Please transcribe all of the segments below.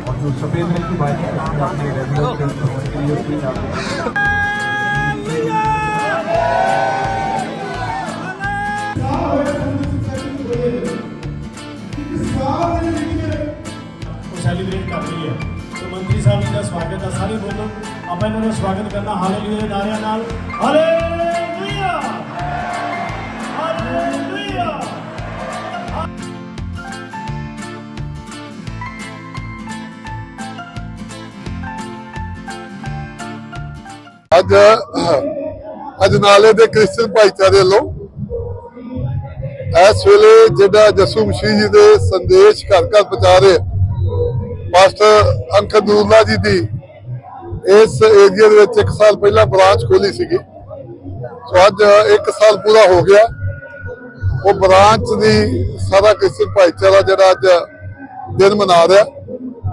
और जो सफेद रंग की बाइक है उसमें आपने रेगुलर के लिए आपने ਉਹ ਸੈਲੀਬ੍ਰੇਟ ਕਰ ਰਹੀ ਹੈ ਸੋ ਮੰਤਰੀ ਸਾਹਿਬ ਜੀ ਦਾ ਸਵਾਗਤ ਹੈ ਸਾਰੇ ਬੋਲੋ ਆਪਾਂ ਇਹਨਾਂ ਦਾ ਸਵਾਗਤ ਕਰਨਾ ਹਾਲੇਲੂਇਆ ਦੇ ਨਾਰਿਆਂ ਨਾਲ ਹਾਲੇਲੂਇਆ ਅੱਜ ਅਜਨਾਲੇ ਦੇ ਕ੍ਰਿਸਚਨ ਭਾਈਚਾਰੇ ਵੱਲੋਂ ਇਸ ਵੇਲੇ ਜਿਹੜਾ ਜਸੂ ਮਸੀਹ ਜੀ ਦੇ ਸੰਦੇਸ਼ ਘਰ ਘਰ ਪਹੁੰਚਾ ਰਹੇ ਪਾਸਟਰ ਅੰਕਲ ਜੀ ਦੀ, ਇਸ ਏਰੀਆ ਦੇ ਵਿੱਚ ਇੱਕ ਸਾਲ ਪਹਿਲਾਂ ਬ੍ਰਾਂਚ ਖੋਲੀ ਸੀਗੀ। ਸੋ ਅੱਜ ਇੱਕ ਸਾਲ ਪੂਰਾ ਹੋ ਗਿਆ। ਉਹ ਬ੍ਰਾਂਚ ਦੀ ਸਾਰਾ ਕ੍ਰਿਸਚੀਅਨ ਭਾਈਚਾਰਾ ਜਿਹੜਾ ਅੱਜ ਦਿਨ ਮਨਾ ਰਿਹਾ।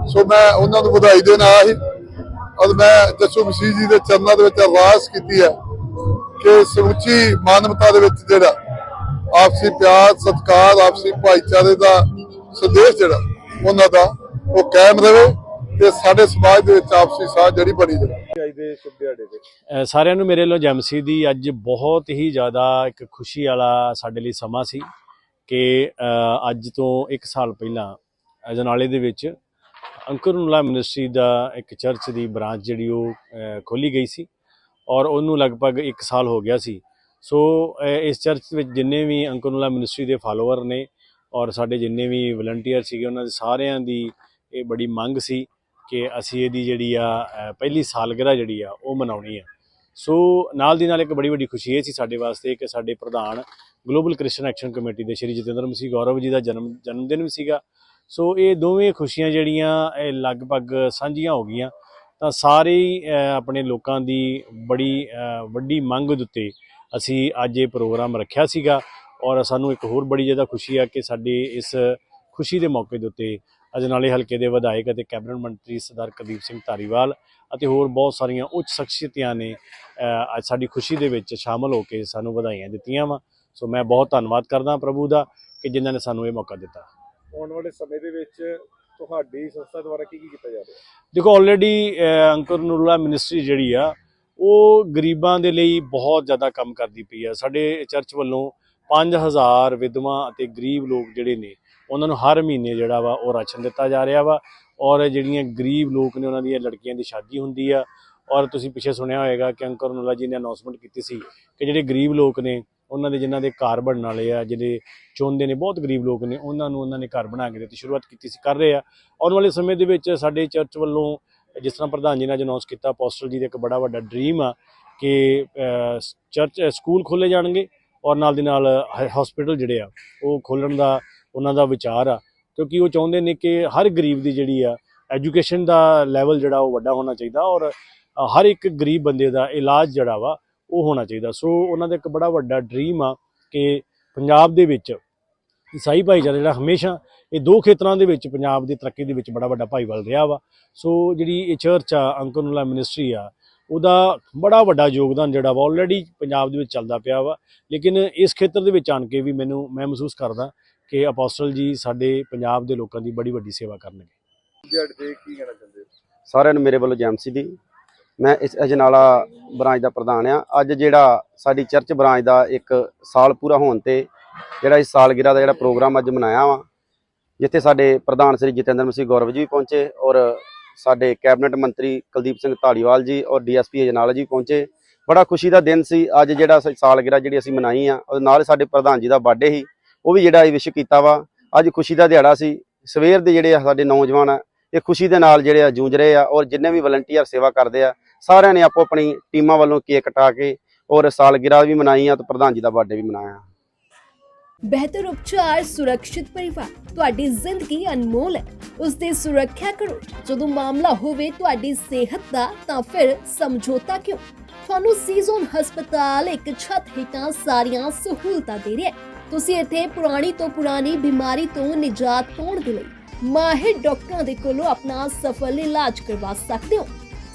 ਸੋ ਮੈਂ ਉਹਨਾਂ ਨੂੰ ਵਧਾਈ ਦੇਣ ਆਇਆ ਸੀ। ਔਰ ਮੈਂ ਜਸੂ ਮਸੀਹ ਜੀ ਦੇ ਚਰਨਾਂ ਦੇ ਵਿੱਚ ਅਰਦਾਸ ਕੀਤੀ ਹੈ ਕਿ ਸਮੁੱਚੀ ਮਾਨਵਤਾ ਦੇ ਵਿੱਚ ਜਿਹੜਾ ਆਪਸੀ ਪਿਆਰ, ਸਤਿਕਾਰ, ਆਪਸੀ ਭਾਈਚਾਰੇ ਦਾ ਸੰਦੇਸ਼ ਜਿਹੜਾ, ਉਹਨਾਂ ਦਾ ਉਹ ਕਾਇਮ ਰਹੇ ਤੇ ਸਾਡੇ ਸਮਾਜ ਦੇ ਵਿੱਚ ਆਪਸੀ ਸਾਥ ਜਿਹੜੀ ਬਣੀ ਰਹੇ। ਸਾਰਿਆਂ ਨੂੰ ਮੇਰੇ ਵੱਲੋਂ ਜੈਮਸੀ ਦੀ ਅੱਜ ਬਹੁਤ ਹੀ ਜ਼ਿਆਦਾ ਇੱਕ ਖੁਸ਼ੀ ਵਾਲਾ ਸਾਡੇ ਲਈ ਸਮਾਂ ਸੀ ਕਿ ਅੱਜ ਤੋਂ 1 ਸਾਲ ਪਹਿਲਾਂ ਅਜਨਾਲੇ ਦੇ ਵਿੱਚ ਅੰਕਰਨੁਲਾ ਮਿਨਿਸਟਰੀ ਦਾ ਇੱਕ ਚਰਚ ਦੀ ਬ੍ਰਾਂਚ ਜਿਹੜੀ ਉਹ ਖੋਲੀ ਗਈ ਸੀ ਔਰ ਉਹਨੂੰ ਲਗਭਗ 1 ਸਾਲ ਹੋ ਗਿਆ ਸੀ। ਸੋ ਇਸ ਚਰਚ ਵਿੱਚ ਜਿੰਨੇ ਵੀ ਅੰਕਰਨੁਲਾ ਮਿਨਿਸਟਰੀ ਦੇ ਫਾਲੋਅਰ ਨੇ ਔਰ ਸਾਡੇ ਜਿੰਨੇ ਵੀ ਵਲੰਟੀਅਰ ਸੀਗੇ, ਉਹਨਾਂ ਦੇ ਸਾਰਿਆਂ ਦੀ ਇਹ ਬੜੀ ਮੰਗ ਸੀ ਕਿ ਅਸੀਂ ਇਹਦੀ ਜਿਹੜੀ ਆ ਪਹਿਲੀ ਸਾਲਗਿਰਾ ਜਿਹੜੀ ਆ, ਉਹ ਮਨਾਉਣੀ ਆ। ਸੋ, ਨਾਲ ਦੀ ਨਾਲ ਇੱਕ ਬੜੀ ਵੱਡੀ ਖੁਸ਼ੀ ਇਹ ਸੀ ਸਾਡੇ ਵਾਸਤੇ ਕਿ ਸਾਡੇ ਪ੍ਰਧਾਨ ਗਲੋਬਲ ਕ੍ਰਿਸਚੀਅਨ ਐਕਸ਼ਨ ਕਮੇਟੀ ਦੇ ਸ਼੍ਰੀ ਜਤਿੰਦਰ ਮਸੀਹ ਗੌਰਵ ਜੀ ਦਾ ਜਨਮ ਜਨਮ ਦਿਨ ਵੀ ਸੀਗਾ ਸੋ ਇਹ ਦੋਵੇਂ ਖੁਸ਼ੀਆਂ ਜਿਹੜੀਆਂ ਇਹ ਲਗਭਗ ਸਾਂਝੀਆਂ ਹੋ ਗਈਆਂ ਤਾਂ ਸਾਰੇ ਹੀ, ਆਪਣੇ ਲੋਕਾਂ ਦੀ ਬੜੀ ਵੱਡੀ ਮੰਗ ਦੇ ਉੱਤੇ ਅਸੀਂ ਅੱਜ ਇਹ ਪ੍ਰੋਗਰਾਮ ਰੱਖਿਆ ਸੀਗਾ ਔਰ ਸਾਨੂੰ ਇੱਕ ਹੋਰ ਬੜੀ ਜ਼ਿਆਦਾ ਖੁਸ਼ੀ ਆ ਕਿ ਸਾਡੇ ਇਸ ਖੁਸ਼ੀ ਦੇ ਮੌਕੇ ਦੇ ਉੱਤੇ ਅਜਨਾਲੇ ਹਲਕੇ ਦੇ ਵਿਧਾਇਕ ਅਤੇ ਕੈਬਨਿਟ ਮੰਤਰੀ ਸਰਦਾਰ ਕੁਲਦੀਪ ਸਿੰਘ ਧਾਰੀਵਾਲ ਅਤੇ ਹੋਰ ਬਹੁਤ ਸਾਰੀਆਂ ਉੱਚ ਸ਼ਖਸੀਅਤਾਂ ਨੇ ਅੱਜ ਸਾਡੀ ਖੁਸ਼ੀ ਦੇ ਵਿੱਚ ਸ਼ਾਮਲ ਹੋ ਕੇ ਸਾਨੂੰ ਵਧਾਈਆਂ ਦਿੱਤੀਆਂ ਵਾ। ਸੋ ਮੈਂ ਬਹੁਤ ਧੰਨਵਾਦ ਕਰਦਾ ਪ੍ਰਭੂ ਦਾ ਕਿ ਜਿਨ੍ਹਾਂ ਨੇ ਸਾਨੂੰ ਇਹ ਮੌਕਾ ਦਿੱਤਾ। ਆਉਣ ਵਾਲੇ ਸਮੇਂ ਦੇ ਵਿੱਚ ਤੁਹਾਡੀ ਸੰਸਥਾ ਦੁਆਰਾ ਕੀ ਕੀ ਕੀਤਾ ਜਾ ਰਿਹਾ? ਦੇਖੋ ਆਲਰੇਡੀ ਅੰਕਰ ਨੂਰਲਾ ਮਿਨਿਸਟਰੀ ਜਿਹੜੀ ਆ, ਉਹ ਗਰੀਬਾਂ ਦੇ ਲਈ ਬਹੁਤ ਜ਼ਿਆਦਾ ਕੰਮ ਕਰਦੀ ਪਈ ਆ। ਸਾਡੇ ਚਰਚ ਵੱਲੋਂ 5000 ਵਿਧਵਾ ਅਤੇ ਗਰੀਬ ਲੋਕ ਜਿਹੜੇ ਨੇ, ਉਹਨਾਂ ਨੂੰ ਹਰ ਮਹੀਨੇ ਜਿਹੜਾ ਵਾ ਉਹ ਰਾਸ਼ਨ ਦਿੱਤਾ ਜਾ ਰਿਹਾ ਵਾ ਔਰ ਜਿਹੜੀਆਂ ਗਰੀਬ ਲੋਕ ਨੇ, ਉਹਨਾਂ ਦੀਆਂ ਲੜਕੀਆਂ ਦੀ ਸ਼ਾਦੀ ਹੁੰਦੀ ਆ। ਔਰ ਤੁਸੀਂ ਪਿੱਛੇ ਸੁਣਿਆ ਹੋਵੇਗਾ ਕਿ ਅੰਕਰ ਨੂਰਲਾ ਜੀ ਨੇ ਅਨਾਉਂਸਮੈਂਟ ਕੀਤੀ ਸੀ ਕਿ ਜਿਹੜੇ ਗਰੀਬ ਲੋਕ ਨੇ ਉਹਨਾਂ ਦੇ ਜਿਨ੍ਹਾਂ ਦੇ ਘਰ ਬਣਨ ਵਾਲੇ ਆ ਜਿਹੜੇ ਚੋਂਦੇ ਨੇ, ਬਹੁਤ ਗਰੀਬ ਲੋਕ ਨੇ, ਉਹਨਾਂ ਨੂੰ ਉਹਨਾਂ ਨੇ ਘਰ ਬਣਾ ਕੇ ਦਿੱਤੀ, ਸ਼ੁਰੂਆਤ ਕੀਤੀ ਸੀ, ਕਰ ਰਹੇ ਆ। ਆਉਣ ਵਾਲੇ ਸਮੇਂ ਦੇ ਵਿੱਚ ਸਾਡੇ ਚਰਚ ਵੱਲੋਂ ਜਿਸ ਤਰ੍ਹਾਂ ਪ੍ਰਧਾਨ ਜੀ ਨੇ ਅੱਜ ਅਨਾਉਂਸ ਕੀਤਾ ਪੋਸਟਲ ਜੀ ਦਾ ਇੱਕ ਬੜਾ ਵੱਡਾ ਡ੍ਰੀਮ ਆ ਕਿ ਚਰਚ ਸਕੂਲ ਖੋਲੇ ਜਾਣਗੇ ਔਰ ਨਾਲ ਦੀ ਨਾਲ ਹਸਪੀਟਲ ਜਿਹੜੇ ਆ, ਉਹ ਖੋਲਣ ਦਾ ਉਹਨਾਂ ਦਾ ਵਿਚਾਰ ਆ। ਕਿਉਂਕਿ ਉਹ ਚਾਹੁੰਦੇ ਨੇ ਕਿ ਹਰ ਗਰੀਬ ਦੀ ਜਿਹੜੀ ਆ ਐਜੂਕੇਸ਼ਨ ਦਾ ਲੈਵਲ ਜਿਹੜਾ ਉਹ ਵੱਡਾ ਹੋਣਾ ਚਾਹੀਦਾ ਔਰ ਹਰ ਇੱਕ ਗਰੀਬ ਬੰਦੇ ਦਾ ਇਲਾਜ ਜਿਹੜਾ ਵਾ ਉਹ ਹੋਣਾ ਚਾਹੀਦਾ। ਸੋ ਉਹਨਾਂ ਦਾ ਇੱਕ ਬੜਾ ਵੱਡਾ ਡ੍ਰੀਮ ਆ ਕਿ ਪੰਜਾਬ ਦੇ ਵਿੱਚ ਈਸਾਈ ਭਾਈਚਾਰਾ ਜਿਹੜਾ ਹਮੇਸ਼ਾ ਇਹ ਦੋ ਖੇਤਰਾਂ ਦੇ ਵਿੱਚ ਪੰਜਾਬ ਦੀ ਤਰੱਕੀ ਦੇ ਵਿੱਚ ਬੜਾ ਵੱਡਾ ਭਾਈਵਾਲ ਰਿਹਾ ਵਾ। ਸੋ ਜਿਹੜੀ ਇਹ ਚਰਚ ਆ ਅੰਕਰਨੂਲਾ ਮਿਨਿਸਟਰੀ ਆ ਉਹਦਾ ਬੜਾ ਵੱਡਾ ਯੋਗਦਾਨ ਜਿਹੜਾ ਵਾ ਆਲਰੇਡੀ ਪੰਜਾਬ ਦੇ ਵਿੱਚ ਚੱਲਦਾ ਪਿਆ ਵਾ। ਲੇਕਿਨ ਇਸ ਖੇਤਰ ਦੇ ਵਿੱਚ ਆਣ ਕੇ ਵੀ ਮੈਨੂੰ ਮੈਂ ਮਹਿਸੂਸ ਕਰਦਾ ਕਿ ਅਪੋਸਟਲ ਜੀ ਸਾਡੇ ਪੰਜਾਬ ਦੇ ਲੋਕਾਂ ਦੀ ਬੜੀ ਵੱਡੀ ਸੇਵਾ ਕਰਨਗੇ। ਸਾਰਿਆਂ ਨੂੰ ਮੇਰੇ ਵੱਲੋਂ ਜੈਮਸੀ ਦੀ ਮੈਂ ਇਸ ਅਜਨਾਲਾ ਬ੍ਰਾਂਚ ਦਾ ਪ੍ਰਧਾਨ ਆ ਅੱਜ ਜਿਹੜਾ ਸਾਡੀ ਚਰਚ ਬ੍ਰਾਂਚ ਦਾ ਇੱਕ ਸਾਲ ਪੂਰਾ ਹੋਣ ਤੇ ਜਿਹੜਾ ਇਸ ਸਾਲਗਿਰਾ ਦਾ ਜਿਹੜਾ ਪ੍ਰੋਗਰਾਮ ਅੱਜ ਮਨਾਇਆ ਵਾ, ਜਿੱਥੇ ਸਾਡੇ ਪ੍ਰਧਾਨ ਸ੍ਰੀ ਜਤਿੰਦਰ ਮਸੀਹ ਗੌਰਵ ਜੀ ਵੀ ਪਹੁੰਚੇ ਔਰ ਸਾਡੇ ਕੈਬਨਿਟ ਮੰਤਰੀ ਕੁਲਦੀਪ ਸਿੰਘ ਧਾਲੀਵਾਲ ਜੀ ਔਰ ਡੀਐਸਪੀ ਅਜਨਾਲਾ ਜੀ ਪਹੁੰਚੇ। ਬੜਾ ਖੁਸ਼ੀ ਦਾ ਦਿਨ ਸੀ। ਅੱਜ ਜਿਹੜਾ ਸ- ਸਾਲਗਿਰਾ ਜਿਹੜੀ ਅਸੀਂ ਮਨਾਈ ਆ ਔਰ ਨਾਲ ਸਾਡੇ ਪ੍ਰਧਾਨ ਜੀ ਦਾ ਬਰਥਡੇ ਸੀ। ਉਹ ਵੀ ਜਿਹੜਾ ਇਹ ਵਿਸ਼ ਕੀਤਾ ਵਾ। ਅੱਜ ਖੁਸ਼ੀ ਦਾ ਦਿਹਾੜਾ ਸੀ। ਸਵੇਰ ਦੇ ਜਿਹੜੇ ਆ ਸਾਡੇ ਨੌਜਵਾਨ ਆ, ਇਹ ਖੁਸ਼ੀ ਦੇ ਨਾਲ ਜਿਹੜੇ ਆ ਜੂਝ ਰਹੇ ਆ ਔਰ ਜਿੰਨੇ ਵੀ ਵਲੰਟੀਅਰ ਸੇਵਾ ਕਰਦੇ ਆ ਸਾਰਿਆਂ ਨੇ ਆਪੋ ਆਪਣੀ ਟੀਮਾਂ ਵੱਲੋਂ ਕੇਕ ਕਟਾ ਕੇ ਔਰ ਸਾਲਗਿਰਾ ਵੀ ਮਨਾਈ ਆ ਤੇ ਪ੍ਰਧਾਨ ਜੀ ਦਾ ਬਰਥਡੇ ਵੀ ਮਨਾਇਆ। ਬਿਹਤਰ ਉਪਚਾਰ ਸੁਰੱਖਿਅਤ ਪਰਿਵਾਰ, ਤੁਹਾਡੀ ਜ਼ਿੰਦਗੀ ਅਨਮੋਲ ਹੈ। ਉਸ ਦੀ ਸੁਰੱਖਿਆ ਕਰੋ। ਜਦੋਂ ਮਾਮਲਾ ਹੋਵੇ ਤੁਹਾਡੀ ਸਿਹਤ ਦਾ, ਤਾਂ ਫਿਰ ਸਮਝੌਤਾ ਕਿਉਂ? ਤੁਹਾਨੂੰ ਸੀਜ਼ਨ ਹਸਪਤਾਲ ਇੱਕ ਛੱਤ ਹੇਠਾਂ ਸਾਰੀਆਂ ਸਹੂਲਤਾਂ ਦੇ ਰਿਹਾ ਤੁਸੀਂ ਇੱਥੇ ਪੁਰਾਣੀ ਤੋਂ ਪੁਰਾਣੀ ਬਿਮਾਰੀ ਤੋਂ ਨਿਜਾਤ ਪਾਉਣ ਦੇ ਲਈ ਮਾਹਿਰ ਡਾਕਟਰਾਂ ਦੇ ਕੋਲੋਂ ਆਪਣਾ ਸਫਲ ਇਲਾਜ ਕਰਵਾ ਸਕਦੇ ਹੋ।